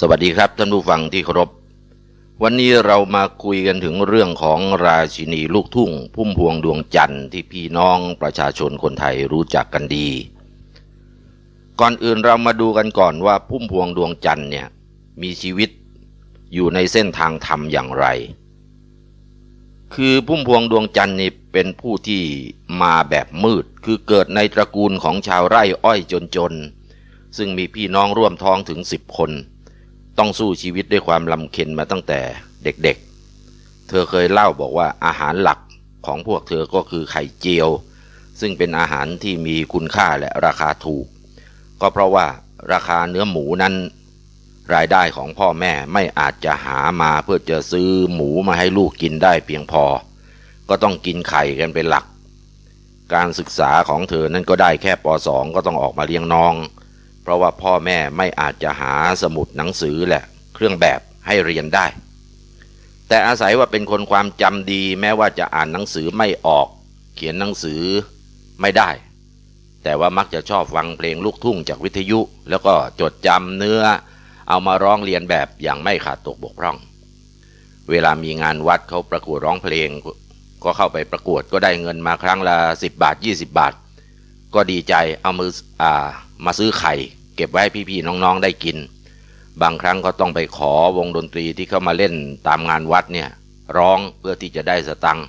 สวัสดีครับท่านผู้ฟังที่เคารพ วันนี้เรามาคุยกันถึงเรื่องของราชินีลูกทุ่ง พุ่มพวงดวงจันทร์ที่พี่น้องประชาชนคนไทยรู้จักกันดี ก่อนอื่นเรามาดูกันก่อนว่าพุ่มพวงดวงจันทร์เนี่ยมีชีวิตอยู่ในเส้นทางธรรมอย่างไร คือพุ่มพวงดวงจันทร์นี่เป็นผู้ที่มาแบบมืด คือเกิดในตระกูลของชาวไร่อ้อยจนๆ ซึ่งมีพี่น้องร่วมท้องถึงสิบคน ต้องสู้ชีวิตด้วยความลำเค็ญมาตั้งแต่เด็กๆ เธอเคยเล่าบอกว่าอาหารหลักของพวกเธอก็คือไข่เจียว ซึ่งเป็นอาหารที่มีคุณค่าและราคาถูก ก็เพราะว่าราคาเนื้อหมูนั้น รายได้ของพ่อแม่ไม่อาจจะหามาเพื่อจะซื้อหมูมาให้ลูกกินได้เพียงพอ ก็ต้องกินไข่กันเป็นหลัก การศึกษาของเธอนั้นก็ได้แค่ป .2 ก็ต้องออกมาเลี้ยงน้อง เพราะว่าพ่อแม่ไม่อาจจะหาสมุดหนังสือแหละ เครื่องแบบให้เรียนได้ แต่อาศัยว่าเป็นคนความจำดีแม้ว่าจะอ่านหนังสือไม่ออก เขียนหนังสือไม่ได้ แต่ว่ามักจะชอบฟังเพลงลูกทุ่งจากวิทยุ แล้วก็จดจำเนื้อ เอามาร้องเรียนแบบอย่างไม่ขาดตกบกพร่อง เวลามีงานวัดเขาประกวดร้องเพลง ก็เข้าไปประกวดก็ได้เงินมาครั้งละ10 บาท 20 บาท ก็ดีใจเอามืออ่า มาซื้อไข่ เก็บไว้พี่ๆน้องๆได้กิน บางครั้งก็ต้องไปขอวงดนตรีที่เข้ามาเล่นตามงานวัดเนี่ยร้องเพื่อที่จะได้สตังค์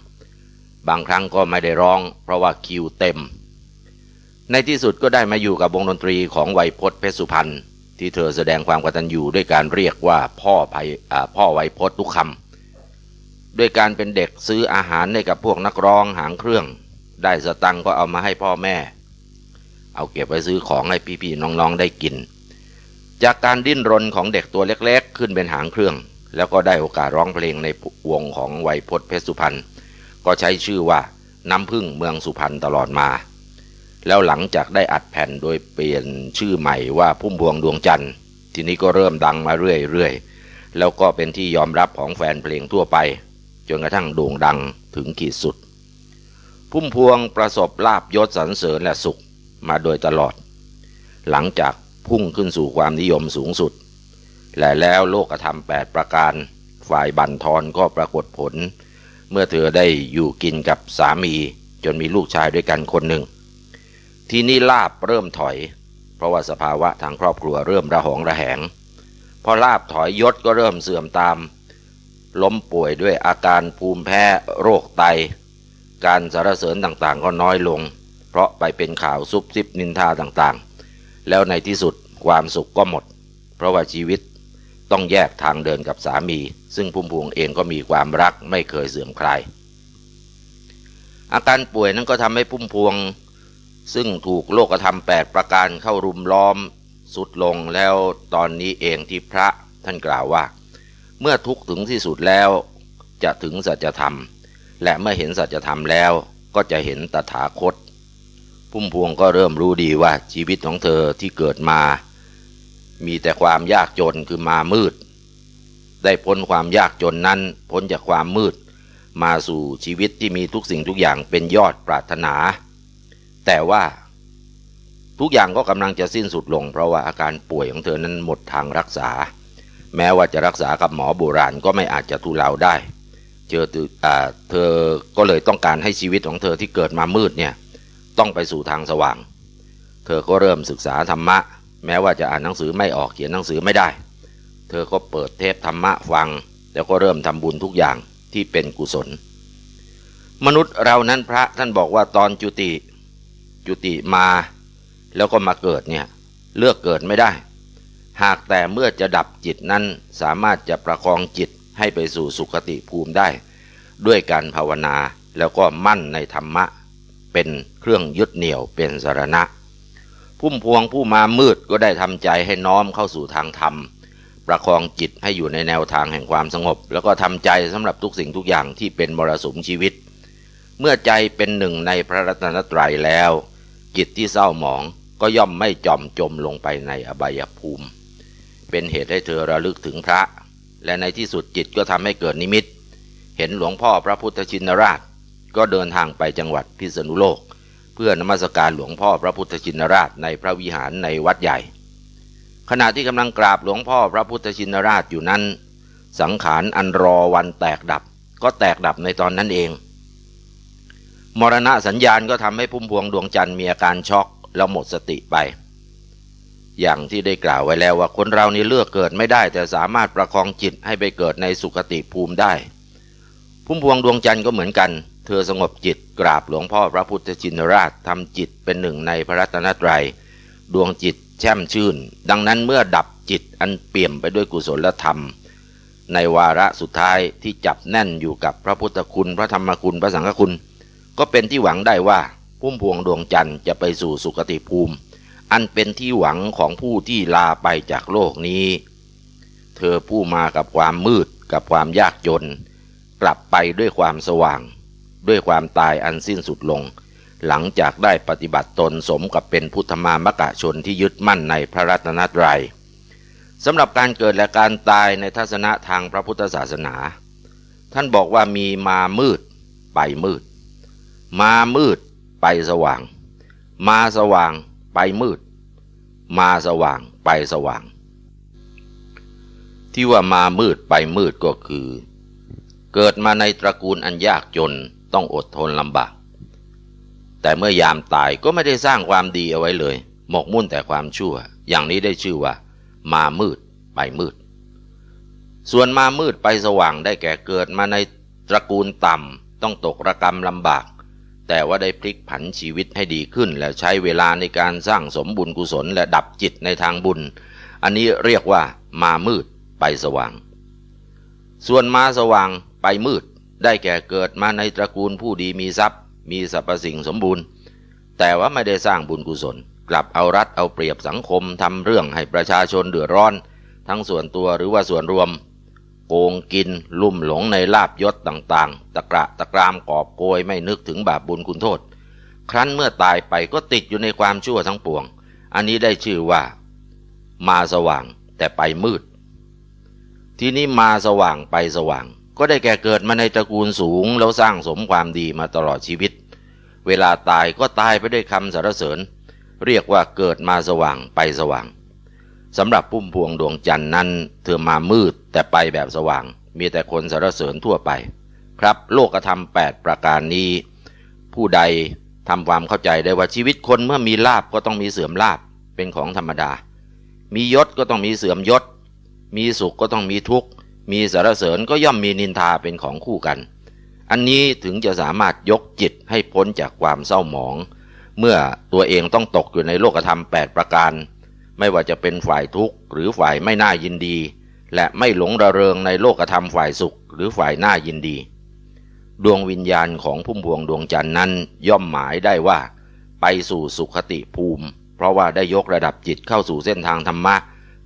บางครั้งก็ไม่ได้ร้อง เพราะว่าคิวเต็ม ในที่สุดก็ได้มาอยู่กับวงดนตรีของไวยพจน์เพชรสุพรรณที่เธอแสดงความกตัญญูด้วยการเรียกว่าพ่อไพอ่าพ่อไวยพจน์ทุกคำด้วยการเป็นเด็กซื้ออาหารให้กับพวกนักร้องหางเครื่อง ได้สตังค์ก็เอามาให้พ่อแม่ เอาเก็บไว้ซื้อของให้พี่ๆน้องๆได้กิน จากการดิ้นรนของเด็กตัวเล็กๆ ขึ้นเป็นหางเครื่อง แล้วก็ได้โอกาสร้องเพลงในวงของไวยพจน์เพชรสุพรรณก็ใช้ชื่อว่าน้ำพึ่งเมืองสุพรรณตลอดมา แล้วหลังจากได้อัดแผ่นโดยเปลี่ยนชื่อใหม่ว่าพุ่มพวงดวงจันทร์ ทีนี้ก็เริ่มดังมาเรื่อยๆแล้วก็เป็นที่ยอมรับของแฟนเพลงทั่วไป จนกระทั่งโด่งดังถึงขีดสุด พุ่มพวงประสบลาบยศสรรเสริญและสุข มาโดยตลอด หลังจากพุ่งขึ้นสู่ความนิยมสูงสุด และแล้วโลกธรรมแปดประการ ฝ่ายบันทอนก็ปรากฏผล เมื่อเธอได้อยู่กินกับสามีจนมีลูกชายด้วยกันคนหนึ่ง ที่นี้ลาบเริ่มถอย เพราะว่าสภาวะทางครอบครัวเริ่มระหองระแหง พอลาบถอยยศก็เริ่มเสื่อมตาม ล้มป่วยด้วยอาการภูมิแพ้โรคไต การสารเสริญต่างๆก็น้อยลง ราะไปเป็นข่าวซุบซิบนินทาต่างๆ แล้วในที่สุดความสุขก็หมด เพราะว่าชีวิตต้องแยกทางเดินกับสามี ซึ่งพุ่มพวงเองก็มีความรักไม่เคยเสื่อมคลาย อาการป่วยนั้นก็ทำให้พุ่มพวง ซึ่งถูกโลกธรรมแปดประการเข้ารุมล้อม สุดลงแล้วตอนนี้เองที่พระท่านกล่าวว่า เมื่อทุกข์ถึงที่สุดแล้วจะถึงสัจธรรม และเมื่อเห็นสัจธรรมแล้วก็จะเห็นตถาคต พุ่มพวงก็เริ่มรู้ดีว่าชีวิตของเธอที่เกิดมา มีแต่ความยากจนคือมามืด ได้พ้นความยากจนนั้น พ้นจากความมืด มาสู่ชีวิตที่มีทุกสิ่งทุกอย่างเป็นยอดปรารถนา แต่ว่า ทุกอย่างก็กำลังจะสิ้นสุดลง เพราะว่าอาการป่วยของเธอนั้นหมดทางรักษา แม้ว่าจะรักษากับหมอโบราณก็ไม่อาจจะทุเลาได้เจอเธอก็เลยต้องการให้ชีวิตของเธอที่เกิดมามืดเนี่ย ต้องไปสู่ทางสว่าง เธอก็เริ่มศึกษาธรรมะ แม้ว่าจะอ่านหนังสือไม่ออกเขียนหนังสือไม่ได้ เธอก็เปิดเทปธรรมะฟัง แล้วก็เริ่มทำบุญทุกอย่างที่เป็นกุศล มนุษย์เรานั้นพระท่านบอกว่าตอนจุติจุติมา แล้วก็มาเกิดเนี่ยเลือกเกิดไม่ได้ หากแต่เมื่อจะดับจิตนั้นสามารถจะประคองจิตให้ไปสู่สุคติภูมิได้ ด้วยการภาวนาแล้วก็มั่นในธรรมะ เป็นเครื่องยึดเหนี่ยวเป็นสารณะ พุ่มพวงผู้มามืดก็ได้ทำใจให้น้อมเข้าสู่ทางธรรม ประคองจิตให้อยู่ในแนวทางแห่งความสงบ แล้วก็ทำใจสำหรับทุกสิ่งทุกอย่างที่เป็นมรสุมชีวิต เมื่อใจเป็นหนึ่งในพระรัตนตรัยแล้ว จิตที่เศร้าหมองก็ย่อมไม่จอมจมลงไปในอบายภูมิ เป็นเหตุให้เธอระลึกถึงพระ และในที่สุดจิตก็ทำให้เกิดนิมิต เห็นหลวงพ่อพระพุทธชินราช ก็เดินทางไปจังหวัดพิษณุโลก เพื่อนมัสการหลวงพ่อพระพุทธชินราชในพระวิหารในวัดใหญ่ ขณะที่กำลังกราบหลวงพ่อพระพุทธชินราชอยู่นั้น สังขารอันรอวันแตกดับ ก็แตกดับในตอนนั้นเอง มรณะสัญญาณก็ทำให้พุ่มพวงดวงจันทร์มีอาการช็อกแล้วหมดสติไป อย่างที่ได้กล่าวไว้แล้วว่าคนเรานี่เลือกเกิดไม่ได้ แต่สามารถประคองจิตให้ไปเกิดในสุคติภูมิได้ พุ่มพวงดวงจันทร์ก็เหมือนกัน เธอสงบจิตกราบหลวงพ่อพระพุทธชินราชทำจิตเป็นหนึ่งในพระรัตนตรยัย ดวงจิตแช่มชื่น ดังนั้นเมื่อดับจิตอันเปี่ยมไปด้วยกุศลธรรม ในวาระสุดท้ายที่จับแน่นอยู่กับพระพุทธคุณพระธรรมคุณพระสังฆคุณ ก็เป็นที่หวังได้ว่าพุ่มพวงดวงจันทร์จะไปสู่สุคติภูมิ อันเป็นที่หวังของผู้ที่ลาไปจากโลกนี้ เธอผู้มากับความมืดกับความยากจน กลับไปด้วยความสว่าง ด้วยความตายอันสิ้นสุดลง หลังจากได้ปฏิบัติตนสมกับเป็นพุทธมามกะชนที่ยึดมั่นในพระรัตนตรัยสำหรับการเกิดและการตายในทัศนะทางพระพุทธศาสนา ท่านบอกว่ามีมามืด ไปมืด มามืด ไปสว่าง มาสว่าง ไปมืด มาสว่าง ไปสว่าง ที่ว่ามามืดไปมืดก็คือ เกิดมาในตระกูลอันยากจน ต้องอดทนลำบาก แต่เมื่อยามตายก็ไม่ได้สร้างความดีเอาไว้เลย หมกมุ่นแต่ความชั่ว อย่างนี้ได้ชื่อว่า มามืดไปมืด ส่วนมามืดไปสว่างได้แก่เกิดมาในตระกูลต่ำต้องตกระกรรมลำบาก แต่ว่าได้พลิกผันชีวิตให้ดีขึ้น และใช้เวลาในการสร้างสมบุญกุศลและดับจิตในทางบุญ อันนี้เรียกว่า มามืดไปสว่าง ส่วนมาสว่างไปมืด ได้แก่เกิดมาในตระกูลผู้ดีมีทรัพย์ มีสรรพสิ่งสมบูรณ์ แต่ว่าไม่ได้สร้างบุญกุศล กลับเอารัดเอาเปรียบสังคมทำเรื่องให้ประชาชนเดือดร้อน ทั้งส่วนตัวหรือว่าส่วนรวม โกงกิน ลุ่มหลงในลาบยศต่างๆ ตะกระตะกรามกอบโกยไม่นึกถึงบาปบุญคุณโทษ ครั้นเมื่อตายไปก็ติดอยู่ในความชั่วทั้งปวง อันนี้ได้ชื่อว่า มาสว่างแต่ไปมืด ที่นี้มาสว่างไปสว่าง ก็ได้แก่เกิดมาในตระกูลสูงแล้วสร้างสมความดีมาตลอดชีวิต เวลาตายก็ตายไปด้วยคำสรรเสริญ เรียกว่าเกิดมาสว่างไปสว่างสำหรับพุ่มพวงดวงจันทร์นั้น เธอมามืดแต่ไปแบบสว่าง มีแต่คนสรรเสริญทั่วไป ครับโลกธรรมแปดประการนี้ ผู้ใดทำความเข้าใจได้ว่าชีวิตคนเมื่อมีลาบก็ต้องมีเสื่อมลาบเป็นของธรรมดา มียศก็ต้องมีเสื่อมยศ มีสุขก็ต้องมีทุกข์ มีสรรเสริญก็ย่อมมีนินทาเป็นของคู่กัน อันนี้ถึงจะสามารถยกจิตให้พ้นจากความเศร้าหมอง เมื่อตัวเองต้องตกอยู่ในโลกธรรมแปดประการ ไม่ว่าจะเป็นฝ่ายทุกข์หรือฝ่ายไม่น่ายินดี และไม่หลงระเริงในโลกธรรมฝ่ายสุข หรือฝ่ายน่ายินดี ดวงวิญญาณของพุ่มพวงดวงจันทร์นั้นย่อมหมายได้ว่า ไปสู่สุขติภูมิ เพราะว่าได้ยกระดับจิตเข้าสู่เส้นทางธรรมะ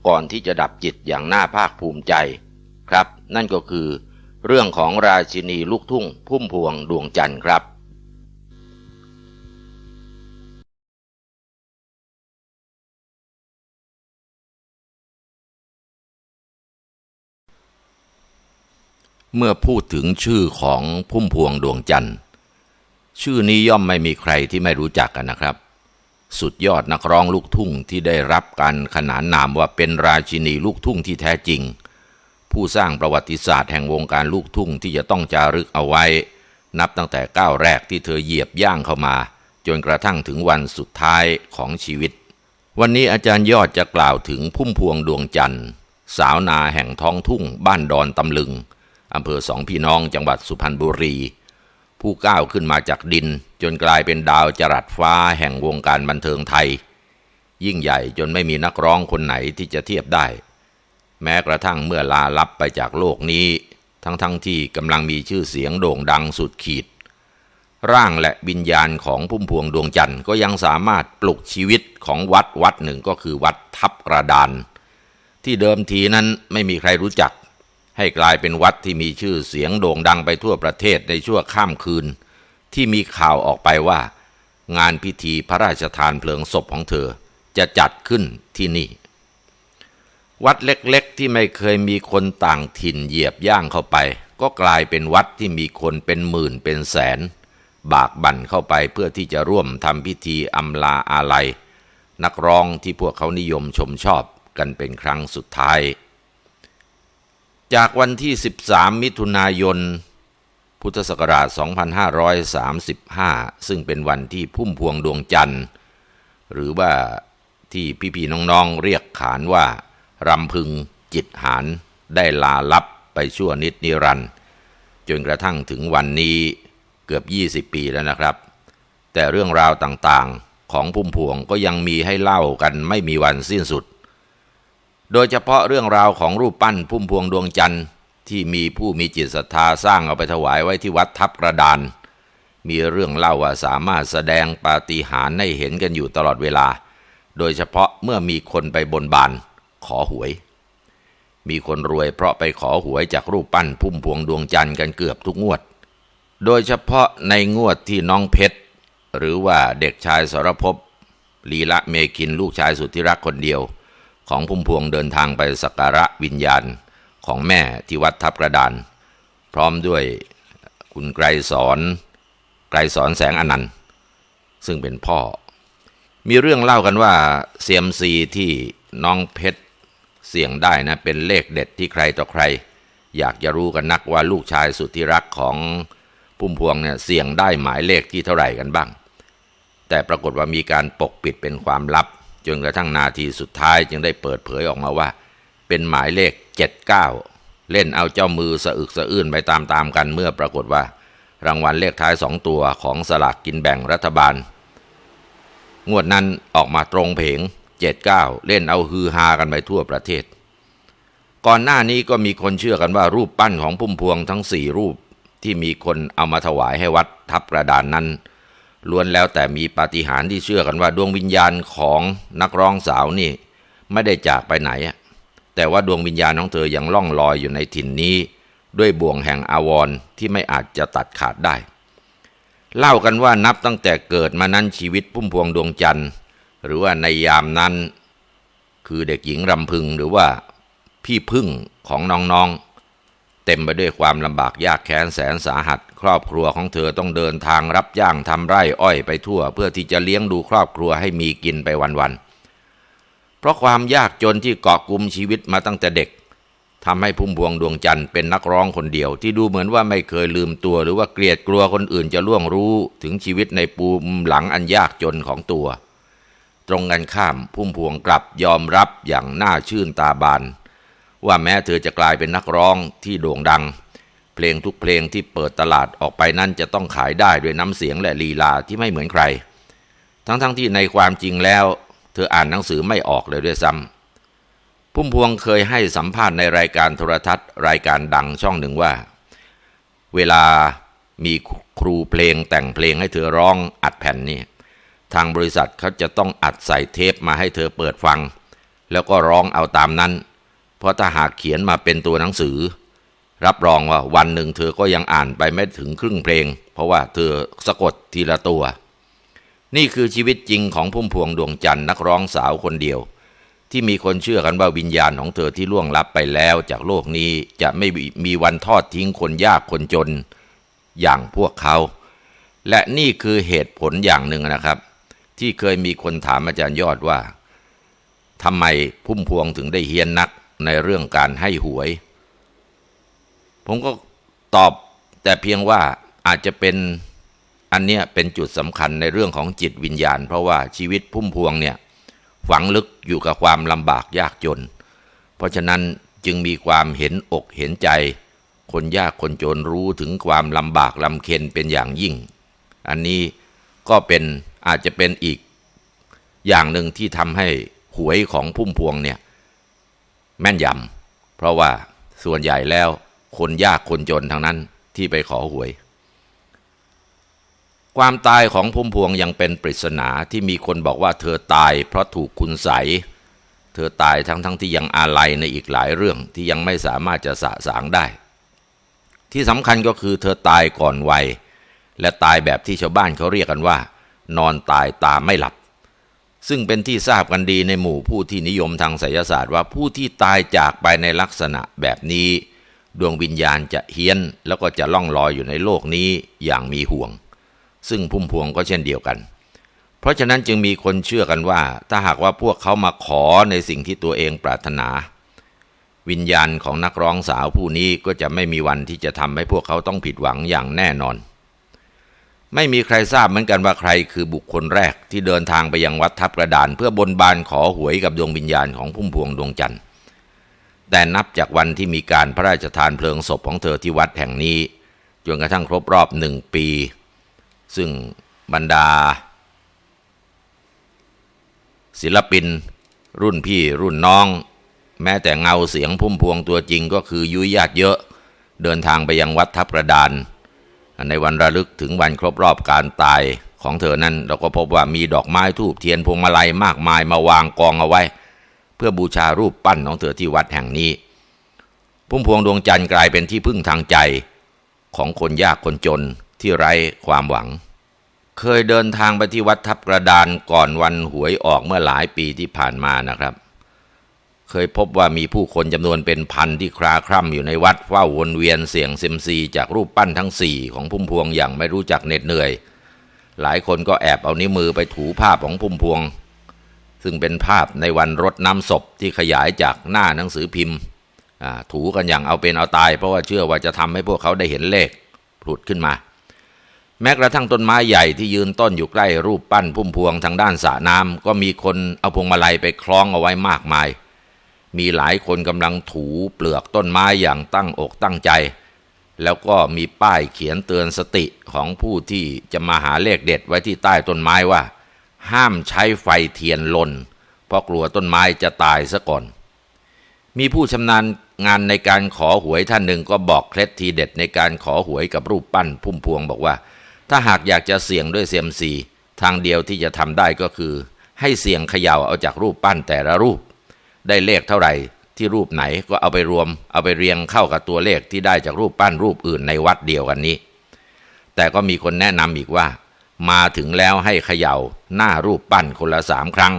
ก่อนที่จะดับจิตอย่างน่าภาคภูมิใจ ครับ นั่นก็คือ เรื่องของราชินีลูกทุ่ง พุ่มพวงดวงจันทร์ครับ เมื่อพูดถึงชื่อของพุ่มพวงดวงจันทร์ชื่อนี้ย่อมไม่มีใครที่ไม่รู้จักกันนะครับ สุดยอดนักร้องลูกทุ่งที่ได้รับการขนานนามว่าเป็นราชินีลูกทุ่งที่แท้จริง ผู้สร้างประวัติศาสตร์แห่งวงการลูกทุ่งที่จะต้องจารึกเอาไว้ นับตั้งแต่ก้าวแรกที่เธอเหยียบย่างเข้ามา จนกระทั่งถึงวันสุดท้ายของชีวิต วันนี้อาจารย์ยอดจะกล่าวถึงพุ่มพวงดวงจันทร์ สาวนาแห่งท้องทุ่ง บ้านดอนตำลึงอำเภอสองพี่น้องจังหวัดสุพรรณบุรี ผู้ก้าวขึ้นมาจากดิน จนกลายเป็นดาวจรัสฟ้าแห่งวงการบันเทิงไทย ยิ่งใหญ่จนไม่มีนักร้องคนไหนที่จะเทียบได้ แม้กระทั่งเมื่อลาลับไปจากโลกนี้ ทั้งๆทที่กำลังมีชื่อเสียงโด่งดังสุดขีด ร่างและวิญญาณของพุ่มพวงดวงจันทร์ก็ยังสามารถปลุกชีวิตของวัดวัดหนึ่งก็คือวัดทับกระดาน ที่เดิมทีนั้นไม่มีใครรู้จัก ให้กลายเป็นวัดที่มีชื่อเสียงโด่งดังไปทั่วประเทศในชั่วข้ามคืน ที่มีข่าวออกไปว่า งานพิธีพระราชทานเพลิงศพของเธอจะจัดขึ้นที่นี่ วัดเล็กๆ ที่ไม่เคยมีคนต่างถิ่นเหยียบย่างเข้าไป ก็กลายเป็นวัดที่มีคนเป็นหมื่นเป็นแสน บากบั่นเข้าไปเพื่อที่จะร่วมทำพิธีอำลาอาลัย นักร้องที่พวกเขานิยมชมชอบกันเป็นครั้งสุดท้าย จากวันที่ 13 มิถุนายน พุทธศักราช 2535 ซึ่งเป็นวันที่พุ่มพวงดวงจันทร์ หรือว่าที่พี่ๆน้องๆเรียกขานว่า รำพึงจิตหารได้ลาลับไปชั่วนิดนิรันดร์จนกระทั่งถึงวันนี้เกือบ 20 ปีแล้วนะครับ แต่เรื่องราวต่างๆของพุ่มพวงก็ยังมีให้เล่ากันไม่มีวันสิ้นสุด โดยเฉพาะเรื่องราวของรูปปั้นพุ่มพวงดวงจันทร์ที่มีผู้มีจิตศรัทธาสร้างเอาไปถวายไว้ที่วัดทับกระดาน มีเรื่องเล่าว่าสามารถแสดงปาฏิหาริย์ให้เห็นกันอยู่ตลอดเวลา โดยเฉพาะเมื่อมีคนไปบนบาน ขอหวย มีคนรวยเพราะไปขอหวยจากรูปปั้นพุ่มพวงดวงจันทร์กันเกือบทุกงวด โดยเฉพาะในงวดที่น้องเพชร หรือว่าเด็กชายสรภพลีละเมคินลูกชายสุดที่รักคนเดียว ของพุ่มพวงเดินทางไปสักการะวิญญาณของแม่ที่วัดทับกระดาน พร้อมด้วยคุณไกรสอน ไกรสอนแสงอนันต์ ซึ่งเป็นพ่อ มีเรื่องเล่ากันว่าเซียมซีที่น้องเพชร เสี่ยงได้นะเป็นเลขเด็ดที่ใครต่อใคร อยากจะรู้กันนักว่าลูกชายสุดที่รักของพุ่มพวงเนี่ยเสี่ยงได้หมายเลขที่เท่าไหร่กันบ้าง แต่ปรากฏว่ามีการปกปิดเป็นความลับ จนกระทั่งนาทีสุดท้ายจึงได้เปิดเผยออกมาว่า เป็นหมายเลข 79 เล่นเอาเจ้ามือสะอึกสะอื้นไปตามๆกันเมื่อปรากฏว่า รางวัลเลขท้ายสองตัวของสลากกินแบ่งรัฐบาล งวดนั้นออกมาตรงเพง 79 เล่นเอาฮือฮากันไปทั่วประเทศ ก่อนหน้านี้ก็มีคนเชื่อกันว่ารูปปั้นของพุ่มพวงทั้งสี่รูปที่มีคนเอามาถวายให้วัดทับกระดานนั้นล้วนแล้วแต่มีปาฏิหาริย์ที่เชื่อกันว่าดวงวิญญาณของนักร้องสาวนี่ ไม่ได้จากไปไหนอะแต่ว่าดวงวิญญาณของเธอยังล่องลอยอยู่ในถิ่นนี้ ด้วยบ่วงแห่งอาวรที่ไม่อาจจะตัดขาดได้ เล่ากันว่านับตั้งแต่เกิดมานั้นชีวิตพุ่มพวงดวงจันทร์ หรือว่าในยามนั้น คือเด็กหญิงรำพึงหรือว่าพี่พึ่งของน้องๆ เต็มไปด้วยความลำบากยากแค้นแสนสาหัส ครอบครัวของเธอต้องเดินทางรับจ้างทำไร่อ้อยไปทั่ว เพื่อที่จะเลี้ยงดูครอบครัวให้มีกินไปวันๆ เพราะความยากจนที่เกาะกลุ่มชีวิตมาตั้งแต่เด็กทำให้พุ่มพวงดวงจันทร์เป็นนักร้องคนเดียว ที่ดูเหมือนว่าไม่เคยลืมตัว หรือว่าเกลียดกลัวคนอื่นจะล่วงรู้ถึงชีวิตในปูมหลังอันยากจนของตัว รงกันข้ามพุ่มพวงกลับยอมรับอย่างน่าชื่นตาบาน ว่าแม้เธอจะกลายเป็นนักร้องที่โด่งดัง เพลงทุกเพลงที่เปิดตลาดออกไปนั้นจะต้องขายได้ด้วยน้ำเสียงและลีลาที่ไม่เหมือนใคร ทั้งๆทที่ในความจริงแล้ว เธออ่านหนังสือไม่ออกเลยด้วยซ้ำพุ่มพวงเคยให้สัมภาษณ์ในรายการโทรทัศน์ รายการดังช่องหนึ่งว่า เวลามีครูเพลงแต่งเพลงให้เธอร้องอัดแผ่นนี่ ทางบริษัทเขาจะต้องอัดใส่เทปมาให้เธอเปิดฟัง แล้วก็ร้องเอาตามนั้น เพราะถ้าหากเขียนมาเป็นตัวหนังสือ รับรองว่าวันหนึ่งเธอก็ยังอ่านไปไม่ถึงครึ่งเพลง เพราะว่าเธอสะกดทีละตัว นี่คือชีวิตจริงของพุ่มพวงดวงจันทร์นักร้องสาวคนเดียว ที่มีคนเชื่อกันว่าวิญญาณของเธอที่ล่วงลับไปแล้วจากโลกนี้จะไม่มีวันทอดทิ้งคนยากคนจน อย่างพวกเขา และนี่คือเหตุผลอย่างหนึ่งนะครับ ที่เคยมีคนถามอาจารย์ยอดว่าทำไมพุ่มพวงถึงได้เฮียนนักในเรื่องการให้หวย ผมก็ตอบแต่เพียงว่าอาจจะเป็นอันเนี้ยเป็นจุดสำคัญในเรื่องของจิตวิญญาณ เพราะว่าชีวิตพุ่มพวงเนี่ยฝังลึกอยู่กับความลำบากยากจน เพราะฉะนั้นจึงมีความเห็นอกเห็นใจ คนยากคนจนรู้ถึงความลำบากลำเค็นเป็นอย่างยิ่ง อันนี้ก็เป็น อาจจะเป็นอีกอย่างหนึ่งที่ทำให้หวยของพุ่มพวงเนี่ยแม่นยำเพราะว่าส่วนใหญ่แล้วคนยากคนจนทั้งนั้นที่ไปขอหวย ความตายของพุ่มพวงยังเป็นปริศนาที่มีคนบอกว่าเธอตายเพราะถูกคุณใส เธอตายทั้งทั้งที่ยังอาลัยในอีกหลายเรื่องที่ยังไม่สามารถจะสะสางได้ ที่สำคัญก็คือเธอตายก่อนวัย และตายแบบที่ชาวบ้านเขาเรียกกันว่า นอนตายตาไม่หลับ ซึ่งเป็นที่ทราบกันดีในหมู่ผู้ที่นิยมทางไสยศาสตร์ว่าผู้ที่ตายจากไปในลักษณะแบบนี้ ดวงวิญญาณจะเฮี้ยน แล้วก็จะล่องลอยอยู่ในโลกนี้อย่างมีห่วง ซึ่งพุ่มพวงก็เช่นเดียวกัน เพราะฉะนั้นจึงมีคนเชื่อกันว่า ถ้าหากว่าพวกเขามาขอในสิ่งที่ตัวเองปรารถนาวิญญาณของนักร้องสาวผู้นี้ก็จะไม่มีวันที่จะทำให้พวกเขาต้องผิดหวังอย่างแน่นอน ไม่มีใครทราบเหมือนกันว่าใครคือบุคคลแรกที่เดินทางไปยังวัดทับกระดาน เพื่อบนบานขอหวยกับดวงวิญญาณของพุ่มพวงดวงจันทร์ แต่นับจากวันที่มีการพระราชทานเพลิงศพของเธอที่วัดแห่งนี้จนกระทั่งครบรอบหนึ่งปี ซึ่งบรรดา ศิลปิน รุ่นพี่รุ่นน้อง แม้แต่เงาเสียงพุ่มพวงตัวจริงก็คือยุยญาติเยอะ เดินทางไปยังวัดทับกระดาน ในวันระลึกถึงวันครบรอบการตายของเธอนั้น เราก็พบว่ามีดอกไม้ทูบเทียนพวงมาลัยมากมายมาวางกองเอาไว้ เพื่อบูชารูปปั้นของเธอที่วัดแห่งนี้ พุ่มพวงดวงจันทร์กลายเป็นที่พึ่งทางใจ ของคนยากคนจนที่ไร้ความหวัง เคยเดินทางไปที่วัดทับกระดานก่อนวันหวยออกเมื่อหลายปีที่ผ่านมานะครับ เคยพบว่ามีผู้คนจำนวนเป็นพันที่คลาคร่ำอยู่ในวัดเฝ้าวนเวียนเสียงเซมซี จากรูปปั้นทั้งสี่ของพุ่มพวงอย่างไม่รู้จักเหน็ดเหนื่อย หลายคนก็แอบเอานิ้วมือไปถูภาพของพุ่มพวง ซึ่งเป็นภาพในวันรดน้ำศพที่ขยายจากหน้าหนังสือพิมพ์ถูกันอย่างเอาเป็นเอาตาย เพราะว่าเชื่อว่าจะทำให้พวกเขาได้เห็นเลขผุดขึ้นมา แม้กระทั่งต้นไม้ใหญ่ที่ยืนต้นอยู่ใกล้รูปปั้นพุ่มพวงทางด้านสระน้ำก็มีคนเอาพวงมาลัยไปคล้องเอาไว้มากมาย มีหลายคนกำลังถูเปลือกต้นไม้อย่างตั้งอกตั้งใจ แล้วก็มีป้ายเขียนเตือนสติของผู้ที่จะมาหาเลขเด็ดไว้ที่ใต้ต้นไม้ว่า ห้ามใช้ไฟเทียนลน เพราะกลัวต้นไม้จะตายซะก่อน มีผู้ชำนาญงานในการขอหวยท่านหนึ่งก็บอกเคล็ดทีเด็ดในการขอหวยกับรูปปั้นพุ่มพวงบอกว่า ถ้าหากอยากจะเสี่ยงด้วยเซียมซีทางเดียวที่จะทำได้ก็คือ ให้เสี่ยงเขย่าเอาจากรูปปั้นแต่ละรูป ได้เลขเท่าไหร่ที่รูปไหนก็เอาไปรวม เอาไปเรียงเข้ากับตัวเลขที่ได้จากรูปปั้นรูปอื่นในวัดเดียวกันนี้ แต่ก็มีคนแนะนำอีกว่า มาถึงแล้วให้เขย่าหน้ารูปปั้นคนละสามครั้ง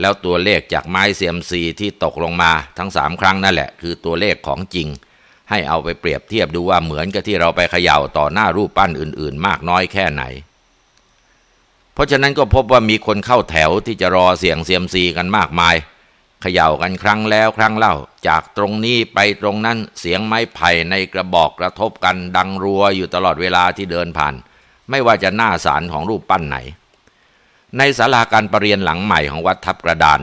แล้วตัวเลขจากไม้เซียมซีที่ตกลงมาทั้งสามครั้งนั่นแหละ คือตัวเลขของจริง ให้เอาไปเปรียบเทียบดูว่าเหมือนกับที่เราไปเขย่าต่อหน้ารูปปั้นอื่น ๆ มากน้อยแค่ไหนเพราะฉะนั้นก็พบว่ามีคนเข้าแถวที่จะรอเสียงเซียมซีกันมากมาย เขย่ากันครั้งแล้วครั้งเล่า จากตรงนี้ไปตรงนั้นเสียงไม้ไผ่ในกระบอกกระทบกันดังรัวอยู่ตลอดเวลาที่เดินผ่าน ไม่ว่าจะหน้าสารของรูปปั้นไหน ในศาลาการประเรียนหลังใหม่ของวัดทับกระดาน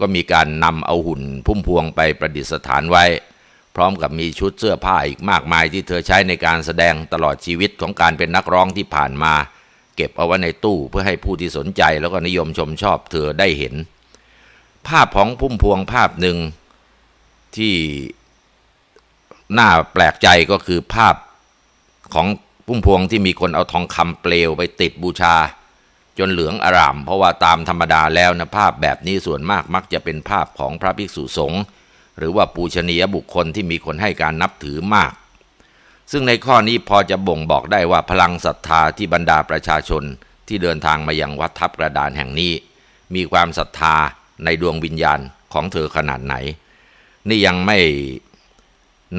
ก็มีการนำเอาหุ่นพุ่มพวงไปประดิษฐานไว้ พร้อมกับมีชุดเสื้อผ้าอีกมากมายที่เธอใช้ในการแสดงตลอดชีวิตของการเป็นนักร้องที่ผ่านมา เก็บเอาไว้ในตู้เพื่อให้ผู้ที่สนใจแล้วก็นิยมชมชอบเธอได้เห็น ภาพของพุ่มพวงภาพหนึ่งที่น่าแปลกใจก็คือภาพของพุ่มพวงที่มีคนเอาทองคำเปลวไปติดบูชา จนเหลืองอาราม เพราะว่าตามธรรมดาแล้วนะภาพแบบนี้ส่วนมากมักจะเป็นภาพของพระภิกษุสงฆ์หรือว่าปูชนียบุคคลที่มีคนให้การนับถือมาก ซึ่งในข้อนี้พอจะบ่งบอกได้ว่าพลังศรัทธาที่บรรดาประชาชนที่เดินทางมายังวัดทับกระดานแห่งนี้ มีความศรัทธา ในดวงวิญญาณของเธอขนาดไหน นี่ยังไม่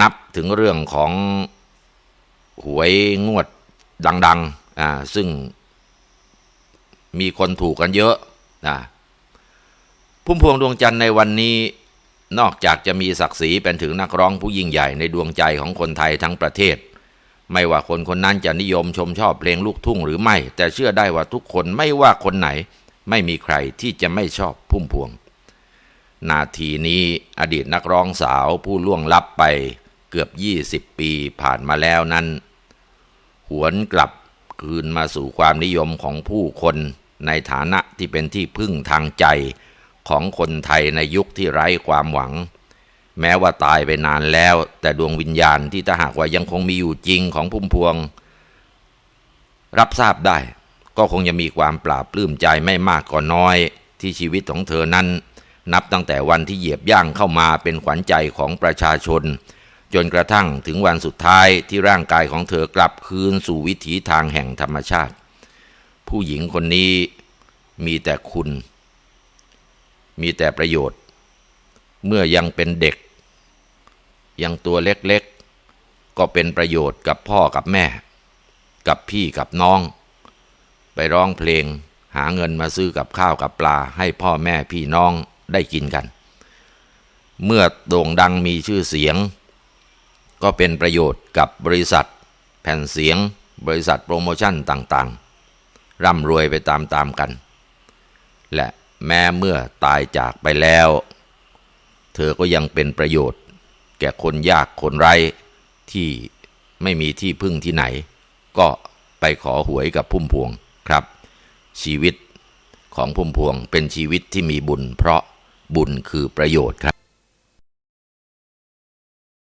นับถึงเรื่องของหวยงวดดังๆอ่าซึ่งมีคนถูกกันเยอะนะพุ่มพวงดวงจันทร์ในวันนี้นอกจากจะมีศักดิ์ศรีเป็นถึงนักร้องผู้ยิ่งใหญ่ในดวงใจของคนไทยทั้งประเทศ ไม่ว่าคนคนนั้นจะนิยมชมชอบเพลงลูกทุ่งหรือไม่ แต่เชื่อได้ว่าทุกคนไม่ว่าคนไหน ไม่มีใครที่จะไม่ชอบพุ่มพวง นาทีนี้อดีตนักร้องสาวผู้ล่วงลับไปเกือบ20ปีผ่านมาแล้วนั้น หวนกลับคืนมาสู่ความนิยมของผู้คนในฐานะที่เป็นที่พึ่งทางใจของคนไทยในยุคที่ไร้ความหวัง แม้ว่าตายไปนานแล้ว แต่ดวงวิญญาณที่ถ้าหากว่ายังคงมีอยู่จริงของพุ่มพวง รับทราบได้ ก็คงจะมีความปราบปลื้มใจไม่มากก็น้อย ที่ชีวิตของเธอนั้น นับตั้งแต่วันที่เหยียบย่างเข้ามาเป็นขวัญใจของประชาชน จนกระทั่งถึงวันสุดท้ายที่ร่างกายของเธอกลับคืนสู่วิถีทางแห่งธรรมชาติ ผู้หญิงคนนี้มีแต่คุณ มีแต่ประโยชน์ เมื่อยังเป็นเด็ก ยังตัวเล็กๆก็เป็นประโยชน์กับพ่อกับแม่ กับพี่กับน้อง ไปร้องเพลง หาเงินมาซื้อกับข้าวกับปลา ให้พ่อแม่พี่น้องได้กินกัน เมื่อโด่งดังมีชื่อเสียง ก็เป็นประโยชน์กับบริษัท แผ่นเสียง บริษัทโปรโมชั่นต่างๆ ร่ำรวยไปตามๆกัน และแม้เมื่อตายจากไปแล้ว เธอก็ยังเป็นประโยชน์ แก่คนยากคนไร้ที่ไม่มีที่พึ่งที่ไหน ก็ไปขอหวยกับพุ่มพวง ครับ ชีวิตของพุ่มพวงเป็นชีวิตที่มีบุญ เพราะบุญคือประโยชน์ครับ